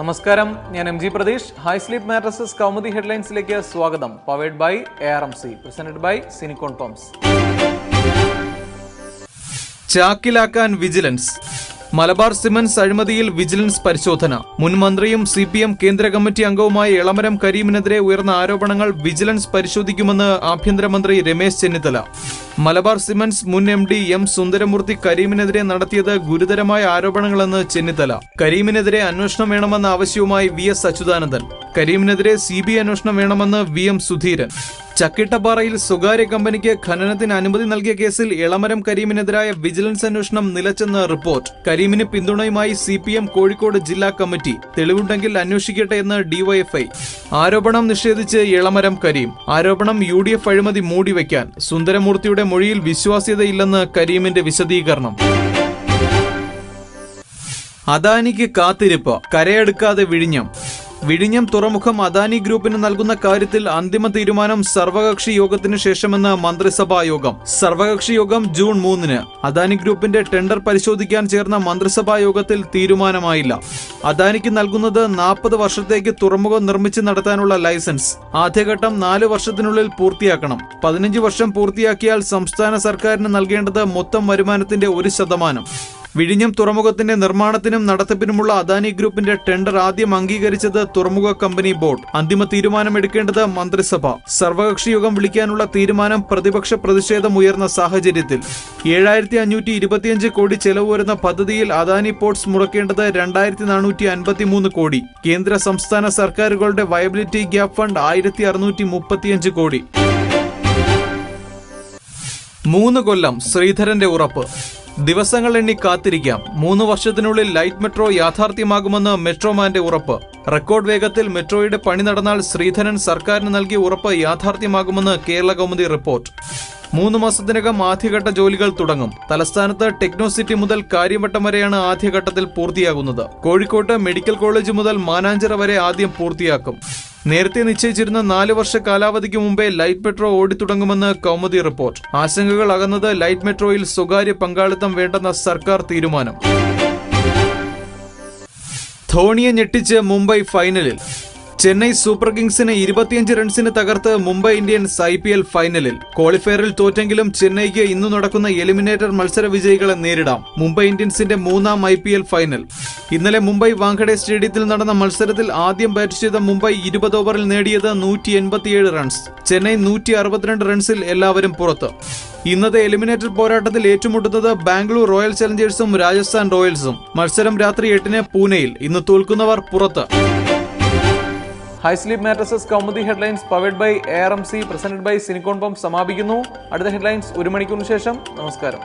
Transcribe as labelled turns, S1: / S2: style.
S1: നമസ്കാരം. ഞാൻ M G Pratheesh. Hi sleep mattresses Kaumudi ഹെഡ്ലൈൻസിലേക്ക് സ്വാഗതം. Powered by A R M C presented by സിനിക്കോൺ pumps ചാക്കിലാക്കാൻ vigilance Malabar cements അഴിമതിയിൽ vigilance പരിശോധന. മുൻ മന്ത്രിയും സി പി എം കേന്ദ്ര കമ്മിറ്റി അംഗവുമായ ഇളമരം കരീമിനെതിരെ ഉയർന്ന ആരോപണങ്ങൾ വിജിലൻസ് പരിശോധിക്കുമെന്ന് ആഭ്യന്തരമന്ത്രി രമേശ് ചെന്നിത്തല. മലബാർ സിമന്റ്സ് മുൻ എം ഡി എം സുന്ദരമൂർത്തി കരീമിനെതിരെ നടത്തിയത് ഗുരുതരമായ ആരോപണങ്ങളെന്ന് ചെന്നിത്തല. കരീമിനെതിരെ അന്വേഷണം വേണമെന്ന ആവശ്യവുമായി വി എസ് അച്യുതാനന്ദൻ. കരീമിനെതിരെ സി ബി ഐ അന്വേഷണം വേണമെന്ന് വി എം സുധീരൻ. ചക്കിട്ടപ്പാറയിൽ സ്വകാര്യ കമ്പനിക്ക് ഖനനത്തിന് അനുമതി നൽകിയ കേസിൽ ഇളമരം കരീമിനെതിരായ വിജിലൻസ് അന്വേഷണം നിലച്ചെന്ന് റിപ്പോർട്ട്. കരീമിന് പിന്തുണയുമായി സി പി എം കോഴിക്കോട് ജില്ലാ കമ്മിറ്റി. തെളിവുണ്ടെങ്കിൽ അന്വേഷിക്കട്ടെ എന്ന് ഡിവൈഎഫ്ഐ ആരോപണം നിഷേധിച്ച് ഇളമരം കരീം. ആരോപണം യു ഡി എഫ് അഴിമതി മൂടിവെക്കാൻ. സുന്ദരമൂർത്തിയുടെ മൊഴിയിൽ വിശ്വാസ്യതയില്ലെന്ന് കരീമിന്റെ വിശദീകരണം. അദാനിക്ക് കാത്തിരിപ്പ്. കരയെടുക്കാതെ വിഴിഞ്ഞം. വിഴിഞ്ഞം തുറമുഖം അദാനി ഗ്രൂപ്പിന് നൽകുന്ന കാര്യത്തിൽ അന്തിമ തീരുമാനം സർവകക്ഷി യോഗത്തിന് ശേഷമെന്ന് മന്ത്രിസഭാ യോഗം. സർവകക്ഷി യോഗം ജൂൺ മൂന്നിന്. അദാനി ഗ്രൂപ്പിന്റെ ടെൻഡർ പരിശോധിക്കാൻ ചേർന്ന മന്ത്രിസഭാ യോഗത്തിൽ തീരുമാനമായില്ല. അദാനിക്ക് നൽകുന്നത് നാൽപ്പത് വർഷത്തേക്ക് തുറമുഖം നിർമ്മിച്ച് നടത്താനുള്ള ലൈസൻസ്. ആദ്യഘട്ടം നാല് വർഷത്തിനുള്ളിൽ പൂർത്തിയാക്കണം. പതിനഞ്ച് വർഷം പൂർത്തിയാക്കിയാൽ സംസ്ഥാന സർക്കാരിന് നൽകേണ്ടത് മൊത്തം വരുമാനത്തിന്റെ ഒരു ശതമാനം. വിഴിഞ്ഞം തുറമുഖത്തിന്റെ നിർമ്മാണത്തിനും നടത്തിപ്പിനുമുള്ള അദാനി ഗ്രൂപ്പിന്റെ ടെൻഡർ ആദ്യം അംഗീകരിച്ചത് തുറമുഖ കമ്പനി ബോർഡ് അന്തിമ തീരുമാനമെടുക്കേണ്ടത് മന്ത്രിസഭ. സർവകക്ഷി യോഗം വിളിക്കാനുള്ള തീരുമാനം പ്രതിപക്ഷ പ്രതിഷേധം ഉയർന്ന സാഹചര്യത്തിൽ. ഏഴായിരത്തി അഞ്ഞൂറ്റി ഇരുപത്തിയഞ്ച് കോടി ചെലവ് വരുന്ന പദ്ധതിയിൽ അദാനി പോർട്സ് മുടക്കേണ്ടത് രണ്ടായിരത്തി നാനൂറ്റി അൻപത്തിമൂന്ന് കോടി. കേന്ദ്ര സംസ്ഥാന സർക്കാരുകളുടെ വയബിലിറ്റി ഗ്യാപ് ഫണ്ട് ആയിരത്തി അറുന്നൂറ്റി മുപ്പത്തിയഞ്ച് കോടി. മൂന്ന് കൊല്ലം ശ്രീധരന്റെ ഉറപ്പ്. ദിവസങ്ങൾ എണ്ണി കാത്തിരിക്കാം. മൂന്ന് വർഷത്തിനുള്ളിൽ ലൈറ്റ് മെട്രോ യാഥാർത്ഥ്യമാകുമെന്ന് മെട്രോമാന്റെ ഉറപ്പ്. റെക്കോർഡ് വേഗത്തിൽ മെട്രോയുടെ പണി നടന്നാൽ ശ്രീധരൻ സർക്കാരിന് നൽകിയ ഉറപ്പ് യാഥാർത്ഥ്യമാകുമെന്ന് കേരള കൗമുദി റിപ്പോർട്ട്. മൂന്ന് മാസത്തിനകം ആദ്യഘട്ട ജോലികൾ തുടങ്ങും. തലസ്ഥാനത്ത് ടെക്നോസിറ്റി മുതൽ കാര്യവട്ടം വരെയാണ് ആദ്യഘട്ടത്തിൽ പൂർത്തിയാകുന്നത്. കോഴിക്കോട്ട് മെഡിക്കൽ കോളേജ് മുതൽ മാനാഞ്ചിറ വരെ ആദ്യം പൂർത്തിയാക്കും. നേരത്തെ നിശ്ചയിച്ചിരുന്ന നാല് വർഷ കാലാവധിക്ക് മുമ്പേ ലൈറ്റ് മെട്രോ ഓടിത്തുടങ്ങുമെന്ന് കൗമുദി റിപ്പോർട്ട്. ആശങ്കകൾ അകന്നത് ലൈറ്റ് മെട്രോയിൽ സ്വകാര്യ പങ്കാളിത്തം വേണ്ടെന്ന സർക്കാർ തീരുമാനം. ധോണിയെ ഞെട്ടിച്ച് മുംബൈ ഫൈനലിൽ. ചെന്നൈ സൂപ്പർ കിങ്സിനെ ഇരുപത്തിയഞ്ച് റൺസിന് തകർത്ത് Mumbai Indians I P L ഫൈനലിൽ. ക്വാളിഫയറിൽ തോറ്റെങ്കിലും ചെന്നൈക്ക് ഇന്ന് നടക്കുന്ന എലിമിനേറ്റർ മത്സര വിജയികളെ നേരിടാം. മുംബൈ ഇന്ത്യൻസിന്റെ മൂന്നാം ഐ ഫൈനൽ. ഇന്നലെ മുംബൈ വാങ്കഡെ സ്റ്റേഡിയത്തിൽ നടന്ന മത്സരത്തിൽ ആദ്യം ബാറ്റ് ചെയ്ത മുംബൈ ഇരുപത് ഓവറിൽ നേടിയത് നൂറ്റി എൺപത്തിയേഴ് റൺസ്. ചെന്നൈ നൂറ്റി അറുപത്തിരണ്ട് റൺസിൽ എല്ലാവരും പുറത്ത്. ഇന്നത്തെ എലിമിനേറ്റർ പോരാട്ടത്തിൽ ഏറ്റുമുട്ടുന്നത് ബാംഗ്ലൂർ റോയൽ ചലഞ്ചേഴ്സും രാജസ്ഥാൻ റോയൽസും. മത്സരം രാത്രി എട്ടിന് പൂനെയിൽ. ഇന്ന് തോൽക്കുന്നവർ പുറത്ത്. High sleep mattresses Kaumudi headlines powered by A R M C presented by സിനിക്കോൺ pump സമാപിക്കുന്നു. അടുത്ത ഹെഡ്ലൈൻസ് ഒരു മണിക്കൂറിന് ശേഷം. നമസ്കാരം.